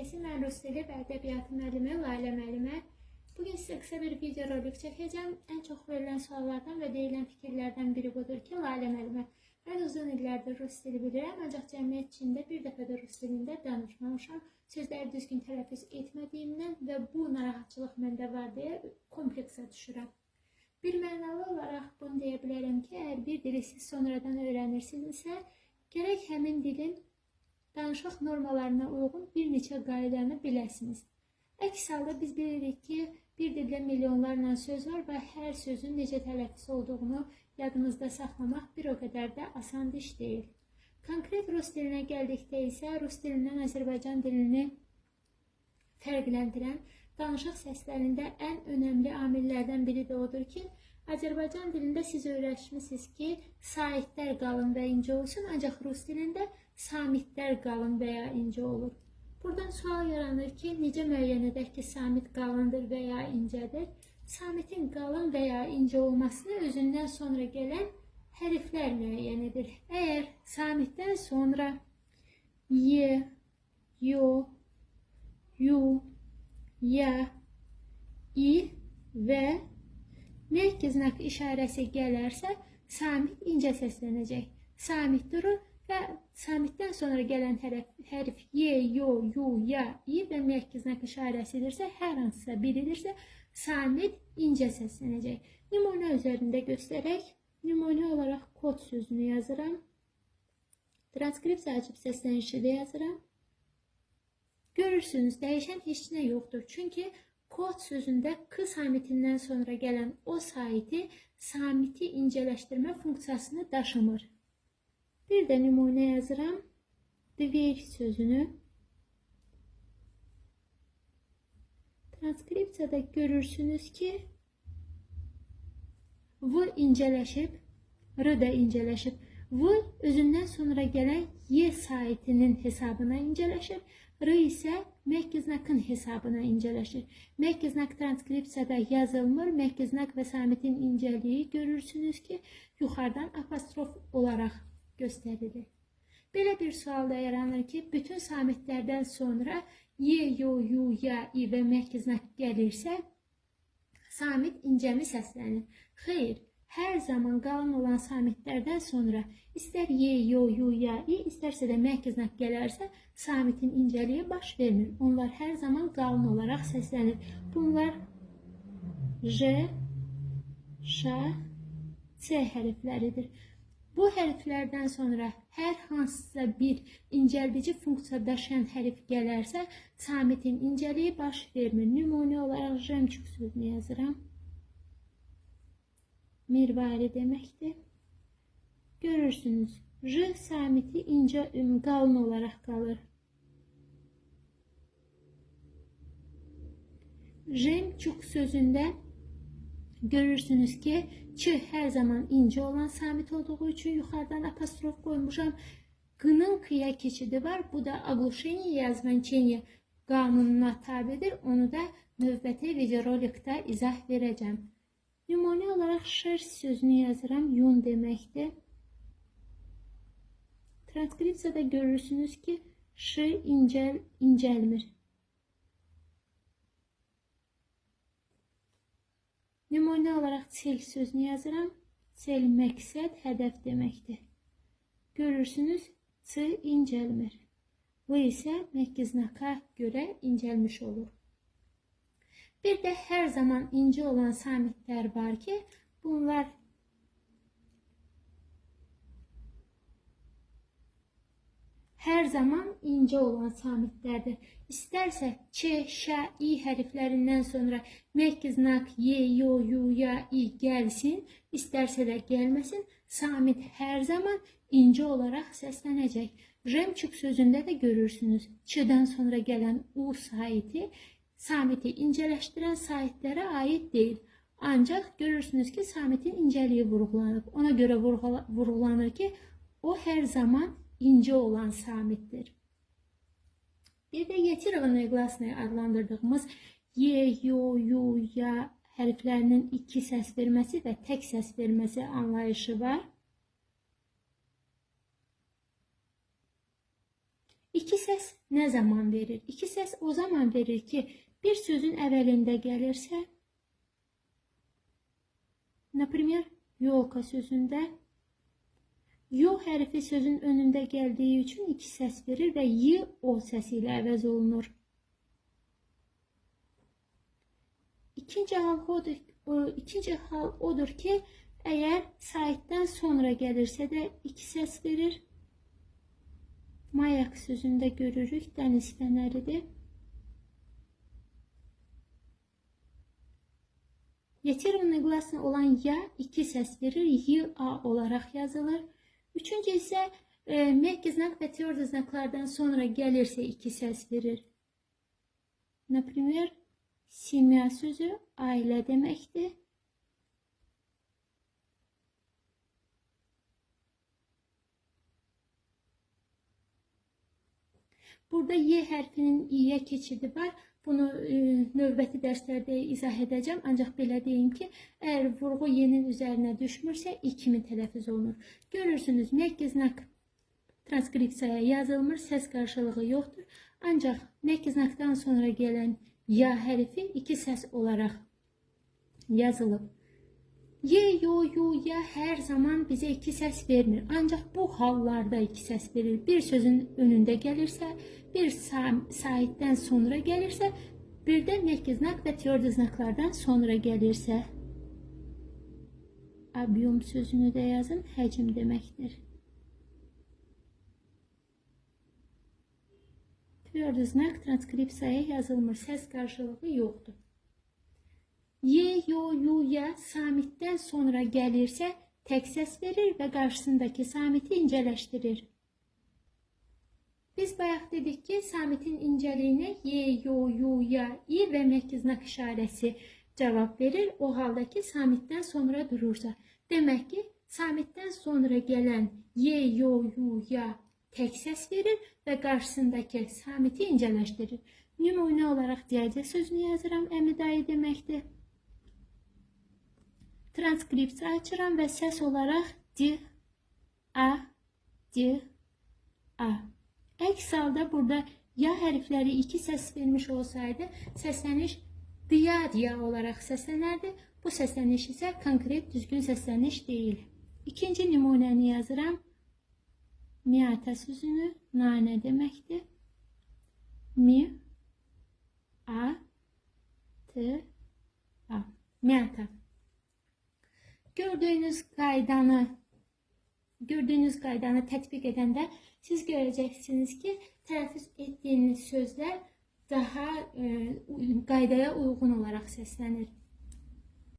kəsi mən rus dili və ədəbiyyatı müəllimi Layla müəllimə. Bu gün sizə qısa bir video rolik çəkəcəm. Ən çox verilən suallardan və deyilən fikirlərdən biri budur ki, Layla müəllimə, mən uzun illərdir rus dili bilirəm, ancaq cəmiyyət içində bir dəfə də rus dilində danışmamışam. Sözləri düzgün tələffüz etmədiyimdən və bu narahatçılıq məndə var deyə kompleksə düşürəm. Bir mənalı olaraq bunu deyə bilərəm ki, əgər bir dili siz sonradan öyrənirsinizsə, gərək həmin dilin danışıq normalarına uyğun bir neçə qaydəni biləsiniz. Əks halda biz bilirik ki, bir dildə milyonlarla söz var və hər sözün necə tələffüz olduğunu yadımızda saxlamaq bir o qədər də asan iş deyil. Konkret rus dilinə gəldikdə isə rus dilindən Azərbaycan dilini fərqləndirən danışıq səslərində ən önəmli amillərdən biri də odur ki, Azərbaycan dilində siz öyrəşmisiniz ki, saitlər qalın və incə olsun, ancaq rus dilində samitlər qalın və ya incə olur. Buradan sual yaranır ki, necə müəyyən edək ki, samit qalındır və ya incədir? Samitin qalın və ya incə olmasını özündən sonra gələn hərflər müəyyən edir. Əgər samitdən sonra y, yo, yu, ya, i və merkez znak işarəsi gələrsə, samit incə səslənəcək. Samit durur və samitdən sonra gələn hərf, hərf y, yo, yu, ya, i və merkez znak işarəsidirsə, hər hansısa biridirsə, samit incə səslənəcək. Nümunə üzərində göstərək. Nümunə olaraq kod sözünü yazıram. Transkripsiya açıb səslənişi də yazıram. Görürsünüz, dəyişən heç nə yoxdur. Çünki kod sözündə k samitindən sonra gələn o saiti samiti incələşdirmə funksiyasını daşımır. Bir də nümunə yazıram. Dver sözünü. Transkripsiyada görürsünüz ki, V incələşib, R da incələşib. V özündən sonra gələn Y saitinin hesabına incələşir. R isə məhkiznakın hesabına incələşir. Məhkiznak transkripsiyada yazılmır. Məhkiznak və samitin incəliyi görürsünüz ki, yuxarıdan apostrof olaraq göstərilir. Belə bir sual da yaranır ki, bütün samitlərdən sonra y, yo, yu, ya, i və mərkəznak gəlirsə, samit incəmi səslənir. Xeyr, hər zaman qalın olan samitlərdən sonra istər y, yo, yu, ya, i, istərsə də mərkəznak gələrsə, samitin incəliyi baş vermir. Onlar hər zaman qalın olaraq səslənir. Bunlar J, Ş, C hərfləridir. Bu hərflərdən sonra hər hansısa bir incəldici funksiya daşıyan hərf gələrsə, samitin incəliyi baş vermir. Nümunə olaraq jemçuk sözünü yazıram. mirvare demektir. Görürsünüz. R samiti ince üm kalın olarak kalır. Remçuk sözünde görürsünüz ki ç her zaman ince olan samit olduğu için yukarıdan apostrof koymuşam. G'nın kıya keçidi var. Bu da agluşeni yazman çenye qanununa tabidir. Onu da növbəti videorolikdə izah verəcəm. Nümunə olaraq şers sözünü yazıram. Yun deməkdir. Transkripsiyada görürsünüz ki, ş incəl, incəlmir. Nümunə olaraq çel sözünü yazıram. Çel məqsəd, hədəf deməkdir. Görürsünüz, ç incəlmir. Bu isə məkkiznaka görə incəlmiş olur. Bir də hər zaman ince olan samitlər var ki, bunlar her zaman ince olan samitlerdir. İsterse ç, ş, i hərflərindən sonra məkk znak y, yo, yu, ya, i gəlsin, isterse de gəlməsin, samit hər zaman ince olarak səslənəcək. Remçuk sözündə də görürsünüz. Ç-dən sonra gələn u saiti samiti incələşdirən saitlərə aid deyil. Ancaq görürsünüz ki, samitin incəliyi vurğulanıb. Ona görə vurğulanır ki, o hər zaman ince olan samittir. Bir de yetirovanoy glasnoy adlandırdığımız y, yo, yu, ya hərflərinin iki səs verməsi və tək səs verməsi anlayışı var. İki ses ne zaman verir? İki ses o zaman verir ki bir sözün evvelinde gelirse Например, yoka sözünde yo hərfi sözün önündə gəldiyi üçün iki səs verir və y o səsi ilə əvəz olunur. İkinci hal odur, o, ikinci hal odur ki, eğer saitdən sonra gəlirsə də iki səs verir. Mayak sözündə görürük, dəniz fənəridir. Yetirmini glasını olan ya iki ses verir, y a olarak yazılır. Üçüncü ise e, mek znak ve tiyord znaklardan sonra gelirse iki ses verir. Например, семья sözü aile demekti. Burada Y hərfinin İ'yə keçidi var. Bunu e, növbəti dərslərdə izah edəcəm. Ancaq belə deyim ki, əgər vurğu Y-nin üzərinə düşmürsə, I kimi tələffüz olunur. Görürsünüz, məkk znak transkripsiyaya yazılmır, səs qarşılığı yoxdur. Ancaq məkk znakdan sonra gələn ya hərfi iki səs olaraq yazılıb. Y, yo, yu, ya her zaman bize iki ses vermir. Ancak bu hallarda iki ses verir. Bir sözün önünde gelirse, bir sa sahitten sonra gelirse, bir de merkeznak ve teordiznaklardan sonra gelirse. Abiyum sözünü de yazın, həcm demektir. Teordiznak transkripsiyaya yazılmır, ses karşılığı yoktur. Y, yo, yu, ya samitdən sonra gəlirsə tek səs verir və qarşısındakı samiti incələşdirir. Biz bayaq dedik ki, samitin incəliyinə y, yo, yu, ya, i və məkiznak işarəsi cavab verir. O halda ki, samitdən sonra durursa. Demək ki, samitdən sonra gələn y, yo, yu, ya tek səs verir və qarşısındakı samiti incələşdirir. Nümunə olaraq diyəcə sözünü yazıram, əmi dayı deməkdir. Transkripsiya açıram və səs olaraq di, a, di, a. Əks halda burada ya hərfləri iki səs vermiş olsaydı, səsləniş diya diya olaraq səslənərdi. Bu səsləniş isə konkret düzgün səsləniş deyil. İkinci nümunəni yazıram. Miata sözünü nane deməkdir. Mi, a, t, a. Miata. Gördüğünüz qaydanı gördüğünüz qaydanı tətbiq edəndə siz görəcəksiniz ki, tələffüz etdiyiniz sözlər daha e, qaydaya uyğun olaraq səslənir.